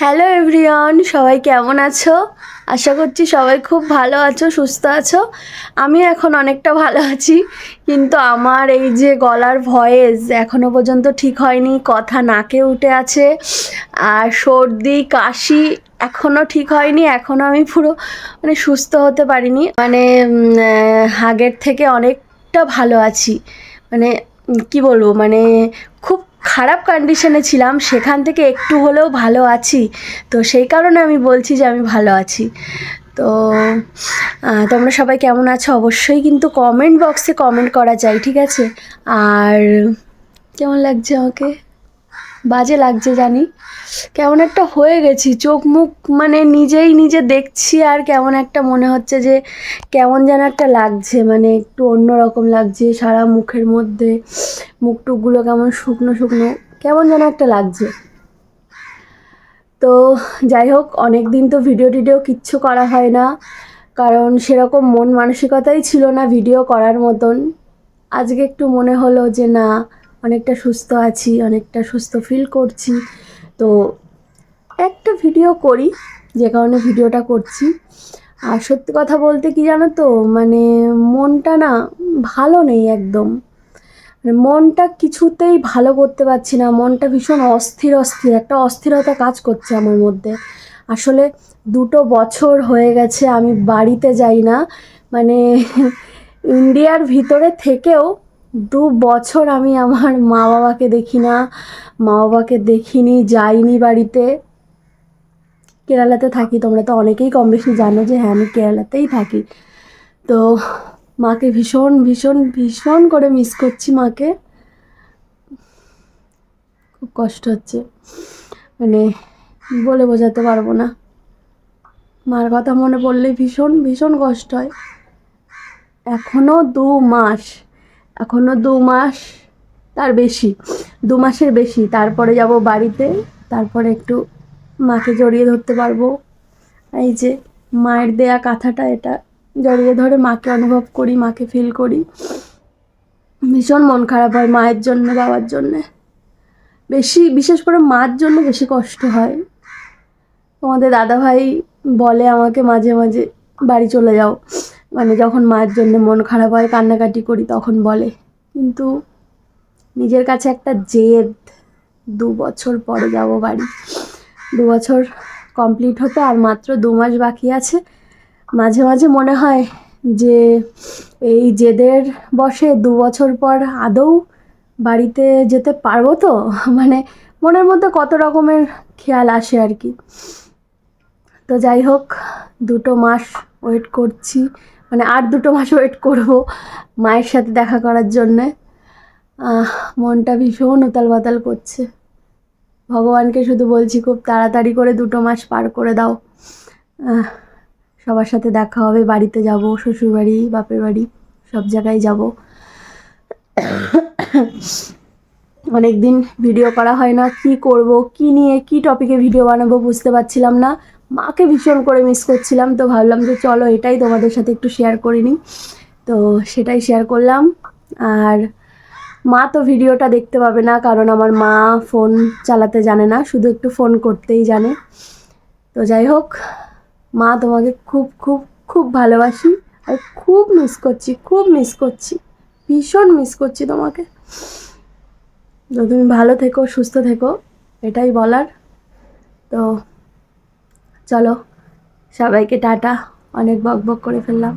Hello everyone সবাই কেমন আছো? আশা করছি সবাই খুব ভালো আছো, সুস্থ আছো। আমি এখন অনেকটা ভালো আছি, কিন্তু আমার এই যে গলার ভয়েস এখনও পর্যন্ত ঠিক হয়নি, কথা নাকে উঠে আছে, আর সর্দি, কাশি এখনও ঠিক হয়নি এখনও আমি পুরো মানে সুস্থ হতে পারিনি। মানে আগের থেকে অনেকটা ভালো আছি। মানে কি বলব? মানে খুব খারাপ কন্ডিশনে ছিলাম, সেখান থেকে একটু হলেও ভালো আছি। তো সেই কারণে আমি বলছি যে আমি ভালো আছি। তো তোমরা সবাই কেমন আছো? অবশ্যই কিন্তু কমেন্ট বক্সে কমেন্ট করা চাই ঠিক আছে? আর কেমন লাগছে আমাকে? বাজে লাগছে জানি। কেমন একটা হয়ে গেছি, চোখ মুখ মানে নিজেই নিজে দেখছি, আর কেমন একটা মনে হচ্ছে যে কেমন যেন একটা লাগছে মানে একটু অন্যরকম লাগছে সারা মুখের মধ্যে। মুখ টুকগুলো কেমন শুকনো শুকনো, কেমন যেন একটা লাগছে। তো যাই হোক অনেক দিন তো ভিডিও টিডিও কিচ্ছু করা হয় না, কারণ সেরকম মন মানসিকতাই ছিল না ভিডিও করার মতন। আজকে একটু মনে হলো যে না, অনেকটা সুস্থ আছি, অনেকটা সুস্থ ফিল করছি। তো একটা ভিডিও করি, যে কারণে ভিডিওটা করছি। আর সত্যি কথা বলতে কি জানো তো মানে মনটা না ভালো নেই একদম। মনটা কিছুতেই ভালো করতে পারছি না, মনটা ভীষণ অস্থির অস্থির, একটা অস্থিরতা কাজ করছে আমার মধ্যে। আসলে দুটো বছর হয়ে গেছে আমি বাড়িতে যাই না মানে ইন্ডিয়ার ভিতরে থেকেও দু বছর আমি আমার মা বাবাকে দেখি না, মা বাবাকে দেখিনি, যাইনি বাড়িতে। কেরালাতে থাকি, তোমরা তো অনেকেই কম বেশি জানো যে হ্যাঁ আমি কেরালাতেই থাকি। তো মাকে ভীষণ ভীষণ ভীষণ করে মিস করছি মাকে। খুব কষ্ট হচ্ছে। মানে বলে বোঝাতে পারব না। মার কথা মনে পড়লেই ভীষণ ভীষণ কষ্ট হয়। এখনও দু মাস এখনও দু মাস তার বেশি, দু মাসের বেশি। তারপরে যাব বাড়িতে, তারপরে একটু মাকে জড়িয়ে ধরতে পারব। এই যে মায়ের দেয়া কাঁথাটা, এটা জড়িয়ে ধরে মাকে অনুভব করি, মাকে ফিল করি। ভীষণ মন খারাপ হয় মায়ের জন্য, বাবার জন্যে। বেশি, বিশেষ করে মার জন্য বেশি কষ্ট হয়। তোমাদের দাদাভাই বলে আমাকে মাঝে মাঝে, বাড়ি চলে যাও। মানে যখন মায়ের জন্য মন খারাপ হয়, কান্নাকাটি করি, তখন বলে। কিন্তু নিজের কাছে একটা জেদ, দু বছর পরে যাব বাড়ি। দু বছর কমপ্লিট হতে আর মাত্র দু মাস বাকি আছে। মাঝে মাঝে মনে হয় যে এই জেদের বসে দু বছর পর আদৌ বাড়িতে যেতে পারব তো? মানে মনের মধ্যে কত রকমের খেয়াল আসে আর কি। তো যাই হোক, দুটো মাস ওয়েট করছি। মানে আর দুটো মাস ওয়েট করব মায়ের সাথে দেখা করার জন্যে। মনটা ভীষণ উতাল বাতাল করছে। ভগবানকে শুধু বলছি, খুব তাড়াতাড়ি করে দুটো মাস পার করে দাও। সবার সাথে দেখা হবে, বাড়িতে যাব, শ্বশুরবাড়ি, বাপের বাড়ি, সব জায়গায় যাব। অনেক দিন ভিডিও করা হয় না, কি করব, কি নিয়ে, কি টপিকে ভিডিও বানাবো বুঝতে পারছিলাম না। মাকে ভীষণ করে মিস করছিলাম, তো ভাবলাম যে চলো এটাই তোমাদের সাথে একটু শেয়ার করে নিই। তো সেটাই শেয়ার করলাম। আর মা তো ভিডিওটা দেখতে পাবে না, কারণ আমার মা ফোন চালাতে জানে না, শুধু একটু ফোন করতেই জানে। তো যাই হোক মা তোমাকে খুব খুব খুব ভালোবাসি আর খুব মিস করছি, খুব মিস করছি, ভীষণ মিস করছি তোমাকে। তো তুমি ভালো থেকো, সুস্থ থেকো, এটাই বলার। তো চলো, সবাইকে টাটা, অনেক বক বক করে ফেললাম।